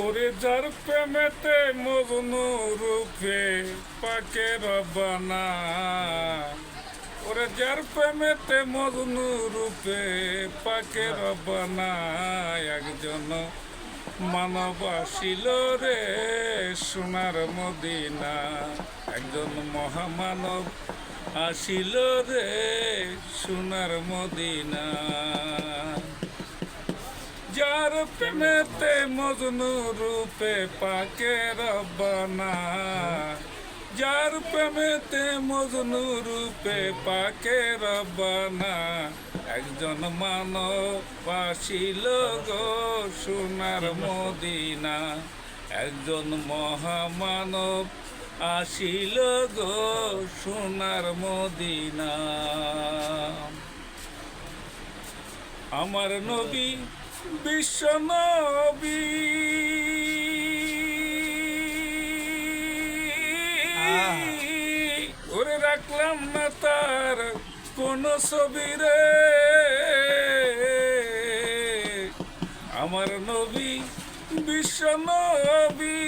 ওরে যার প্রেমেতে মজনু রূপে পাকে রবানা ওরে যার প্রেমেতে মজনু রূপে পাকে রবানা একজন মানব আসিল রে সোনার মদিনা। একজন মহামানব আসিল রে সোনার মদিনা। যার প্রেমেতে মজনু রূপে পাকে রব্বানা যার প্রেমেতে মজনু রূপে পাকে রব্বানা একজন মানব আসিল গো সোনার মদিনা একজন মহামানব আসিল গো সোনার মদিনা আমার নবী বিশ্ব নবী ওরে রাখলাম না তার কোন ছবি রে। আমার নবী বিশ্ব নবী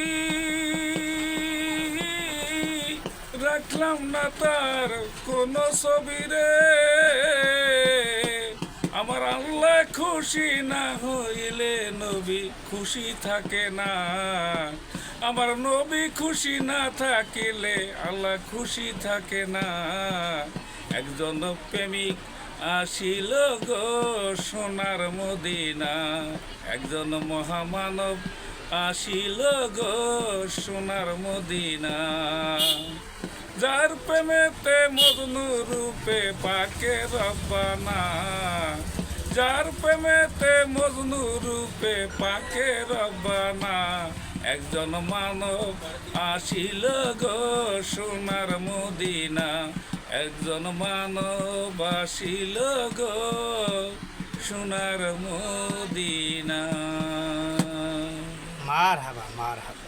রাখলাম না তার কোন ছবি রে। আমার আল্লাহ খুশি না হইলে নবী খুশি থাকে না। আমার নবী খুশি না থাকিলে আল্লাহ খুশি থাকে না। একজন প্রেমিক আসিল গো সোনার মদিনা। একজন মহামানব আসিল গো সোনার মদিনা। যার প্রেমেতে মজনু রূপে পাকে রব্বানা। যার প্রেমেতে মজনু রূপে পাকে রব্বানা। একজন মানব আসিল গো সোনার মদিনা। একজন মানব আসিল গো সোনার মদিনা। মার হাবা মার হাবা